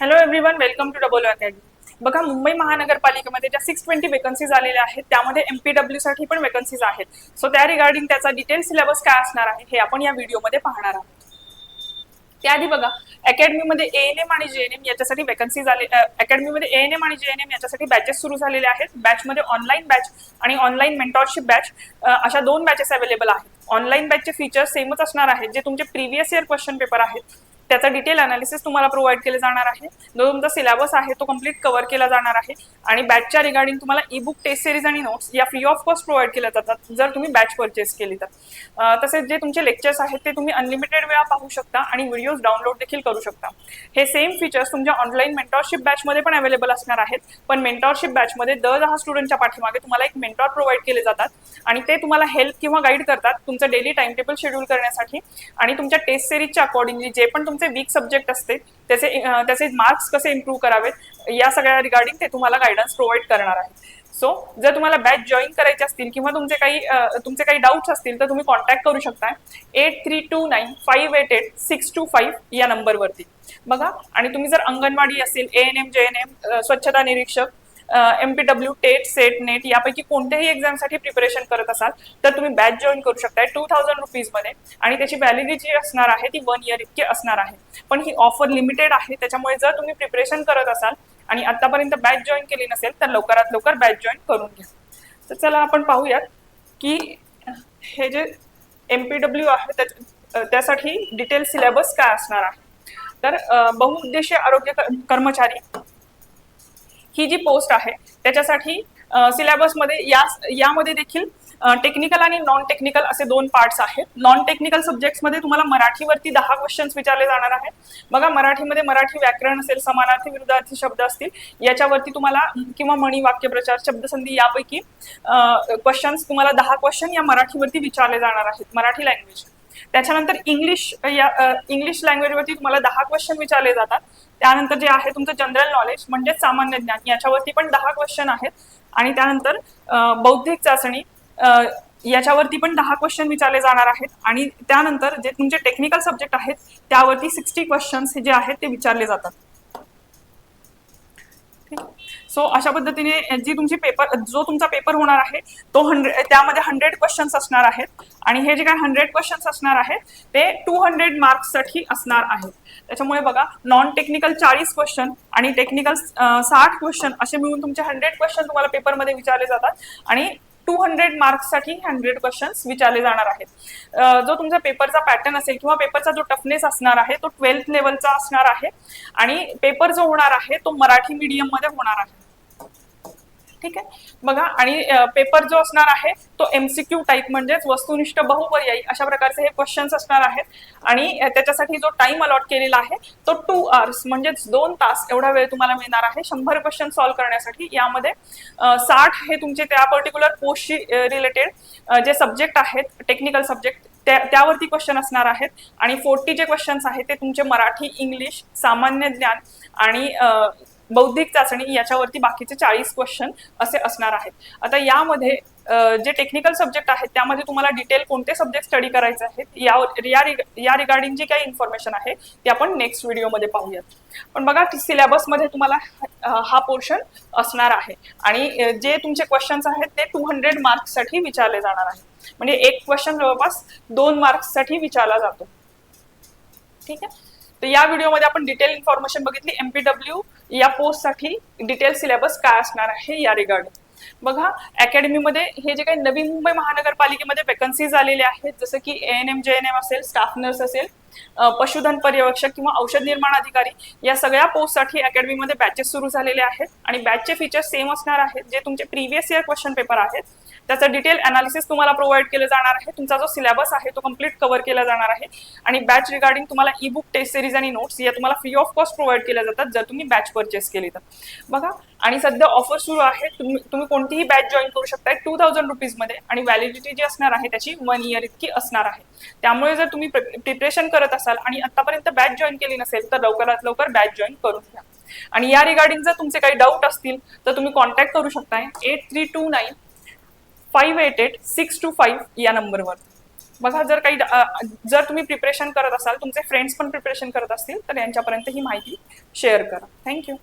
Hello everyone welcome to double academy बघा मुंबई महानगरपालिकेमध्ये ज्या six twenty vacancies आलेल्या आहेत त्यामध्ये एमपीडब्ल्यू साठी पण वेकन्सीज आहेत. सो त्या रिगार्डिंग त्याचा डिटेल सिलेबस काय असणार आहे हे आपण या व्हिडिओमध्ये पाहणार आहोत. त्याआधी बघा अकॅडमीमध्ये ए एन एम आणि जे एन एम याच्यासाठी वेकन्सीज आले अकॅडमीमध्ये ए एन एम आणि जे एन एम याच्यासाठी बॅचेस सुरू झालेले आहेत. बॅचमध्ये ऑनलाईन बॅच आणि ऑनलाईन मेंटॉरशिप बॅच अशा दोन बॅचेस अवेलेबल आहेत. ऑनलाईन बॅचचे फीचर्स सेमच असणार आहेत जे तुमचे प्रिव्हियस इयर क्वेश्चन पेपर आहेत. त्याचा डिटेल अनालिसिस तुम्हाला प्रोव्हाइड केले जाणार आहे. जो तुमचा सिलेबस आहे तो कंप्लीट कव्हर केला जाणार आहे. आणि बॅचच्या रिगार्डिंग तुम्हाला ई बुक टेस्ट सिरीज आणि नोट्स या फ्री ऑफ कॉस्ट प्रोव्हाइड केल्या जातात जर तुम्ही बॅच परचेस केली तर. तसेच जे तुमचे लेक्चर्स आहेत ते तुम्ही अनलिमिटेड वेळा पाहू शकता आणि व्हिडिओज डाउनलोड देखील करू शकता. हे सेम फीचर्स तुमच्या ऑनलाईन मेंटॉरशिप बॅचमध्ये पण अवेलेबल असणार आहेत. पण मेंटॉरशिप बॅचमध्ये दर दहा स्टुडंटच्या पाठीमागे तुम्हाला एक मेंटॉर प्रोव्हाइड केले जातात आणि ते तुम्हाला हेल्प किंवा गाईड करतात तुमचं डेली टाइम टेबल शेड्यूल करण्यासाठी आणि तुमच्या टेस्ट सिरीजच्या अकॉर्डिंगली जे पण तुमचं वीक सब्जेक्ट असते त्याचे त्याचे मार्क्स कसे इम्प्रूव्ह करावेत या सगळ्या रिगार्डिंग ते तुम्हाला गायडन्स प्रोव्हाइड करणार आहे सो जर तुम्हाला बॅच जॉईन करायचे असतील किंवा तुमचे काही तुमचे काही डाऊट्स असतील तर तुम्ही कॉन्टॅक्ट करू शकता eight three two nine five eight eight six two five या नंबरवरती बघा आणि तुम्ही जर अंगणवाडी असेल A N M J N M स्वच्छता निरीक्षक M P W TET SET NET यापैकी कोणत्याही एक्झामसाठी प्रिपरेशन करत असाल तर तुम्ही बॅच जॉईन करू शकताय टू थाउजंड रुपीजमध्ये आणि त्याची व्हॅलिडिटी असणार आहे ती वन इयर इतकी असणार आहे. पण ही ऑफर लिमिटेड आहे त्याच्यामुळे जर तुम्ही प्रिपरेशन करत असाल आणि आतापर्यंत बॅच जॉईन केली नसेल तर लवकरात लवकर बॅच जॉईन करून घ्या. तर चला आपण पाहूयात की हे जे एम पी डब्ल्यू आहे त्यासाठी डिटेल सिलेबस काय असणार आहे? तर बहुउद्देशीय आरोग्य कर्मचारी ही जी पोस्ट आहे त्याच्यासाठी सिलेबसमध्ये या यामध्ये देखील टेक्निकल आणि नॉन टेक्निकल असे दोन पार्ट्स आहेत. नॉन टेक्निकल सब्जेक्ट्समध्ये तुम्हाला मराठीवरती दहा क्वेश्चन्स विचारले जाणार आहेत. बघा मराठीमध्ये मराठी व्याकरण असेल समानार्थी विरुद्धार्थी शब्द असतील याच्यावरती तुम्हाला किंवा मणी वाक्यप्रचार शब्दसंधी यापैकी क्वेश्चन्स तुम्हाला दहा क्वेश्चन या मराठीवरती विचारले जाणार आहेत मराठी लँग्वेज त्याच्यानंतर इंग्लिश या इंग्लिश लँग्वेजवरती तुम्हाला दहा क्वेश्चन विचारले जातात. त्यानंतर जे आहे तुमचं जनरल नॉलेज म्हणजेच सामान्य ज्ञान याच्यावरती पण दहा क्वेश्चन आहेत. आणि त्यानंतर बौद्धिक चाचणी याच्यावरती पण दहा क्वेश्चन विचारले जाणार आहेत. आणि त्यानंतर जे तुमचे टेक्निकल सब्जेक्ट आहेत त्यावरती सिक्स्टी क्वेश्चन्स जे आहेत ते विचारले जातात. सो अशा पद्धतीने जी तुमची पेपर जो तुमचा पेपर होणार आहे तो हंड्रेड त्यामध्ये हंड्रेड क्वेश्चन्स असणार आहेत. आणि हे जे काय हंड्रेड क्वेश्चन्स असणार आहेत ते टू हंड्रेड मार्क्ससाठी असणार आहेत. त्याच्यामुळे बघा नॉन टेक्निकल चाळीस क्वेश्चन आणि टेक्निकल साठ क्वेश्चन असे मिळून तुमचे हंड्रेड क्वेश्चन तुम्हाला पेपरमध्ये विचारले जातात. आणि टू हंड्रेड मार्क्ससाठी हंड्रेड क्वेश्चन्स विचारले जाणार आहेत. जो तुमचा पेपरचा पॅटर्न असेल किंवा पेपरचा जो टफनेस असणार आहे तो ट्वेल्थ लेवलचा असणार आहे. आणि पेपर जो होणार आहे तो मराठी मीडियममध्ये होणार आहे. ठीक आहे? बघा आणि पेपर जो असणार आहे तो एमसीक्यू टाईप म्हणजेच वस्तुनिष्ठ बहुपर्यायी अशा प्रकारचे हे क्वेश्चन्स असणार आहेत. आणि त्याच्यासाठी जो टाइम अलॉट केलेला आहे तो टू आवर्स म्हणजेच दोन तास एवढा वेळ तुम्हाला मिळणार आहे शंभर क्वेश्चन सॉल्व्ह करण्यासाठी. यामध्ये साठ हे तुमचे त्या पर्टिक्युलर पोस्टशी रिलेटेड जे सब्जेक्ट आहेत टेक्निकल सब्जेक्ट त्या त्यावरती क्वेश्चन असणार आहेत. आणि फोर्टी जे क्वेश्चन्स आहेत ते तुमचे मराठी इंग्लिश सामान्य ज्ञान आणि बौद्धिक चाचणी याच्यावरती बाकीचे चाळीस क्वेश्चन असे असणार आहेत. आता यामध्ये जे टेक्निकल सब्जेक्ट आहेत त्यामध्ये तुम्हाला डिटेल कोणते सब्जेक्ट स्टडी करायचे आहेत या रिग- या रिगार्डिंग जी काही इन्फॉर्मेशन आहे ती आपण नेक्स्ट व्हिडिओमध्ये पाहूयात. पण बघा सिलेबसमध्ये तुम्हाला हा पोर्शन असणार आहे. आणि जे तुमचे क्वेश्चन्स आहेत ते टू हंड्रेड मार्क्ससाठी विचारले जाणार आहे म्हणजे एक क्वेश्चन जवळपास दोन मार्क्ससाठी विचारला जातो. ठीक आहे? तर या व्हिडिओमध्ये आपण डिटेल इन्फॉर्मेशन बघितली एमपीडब्ल्यू या पोस्टसाठी डिटेल सिलेबस काय असणार आहे या रिगार्ड बघा अकॅडमीमध्ये हे जे काही नवी मुंबई महानगरपालिकेमध्ये वेकन्सीज आलेले आहेत जसं की A N M J N M असेल स्टाफ नर्स असेल पशुधन पर्यवेक्षक किंवा औषध निर्माण अधिकारी या सगळ्या पोस्टसाठी अकॅडमीमध्ये बॅचेस सुरू झालेले आहेत. आणि बॅचचे फीचर्स सेम असणार आहेत जे तुमचे प्रिव्हियस इयर क्वेश्चन पेपर आहेत. त्याचं डिटेल अनालिसिस तुम्हाला प्रोव्हाइड केलं जाणार आहे. तुमचा जो सिलेबस आहे तो कंप्लीट कव्हर केला जाणार आहे. आणि बॅच रिगार्डिंग तुम्हाला ई बुक टेस्ट सिरीज आणि नोट्स या तुम्हाला फ्री ऑफ कॉस्ट प्रोव्हाइड केल्या जातात जर तुम्ही बॅच परचेस केली तर. बघा आणि सध्या ऑफर सुरू आहे तुम्ही तुम्ही कोणतीही बॅच जॉईन करू शकताय टू थाउजंड रुपीजमध्ये आणि व्हॅलिडिटी जी असणार आहे त्याची वन इयर इतकी असणार आहे. त्यामुळे जर तुम्ही प्रिपरेशन करत असाल आणि आतापर्यंत बॅच जॉईन केली नसेल तर लवकरात लवकर बॅच जॉईन करून घ्या. आणि या रिगार्डिंग जर तुमचे काही डाऊट असतील तर तुम्ही कॉन्टॅक्ट करू शकताय. Eight three two nine five eight eight six two five या नंबरवर बघा जर काही जर तुम्ही प्रिपरेशन करत असाल तुमचे फ्रेंड्स पण प्रिपरेशन करत असतील तर यांच्यापर्यंत ही माहिती शेअर करा. थँक्यू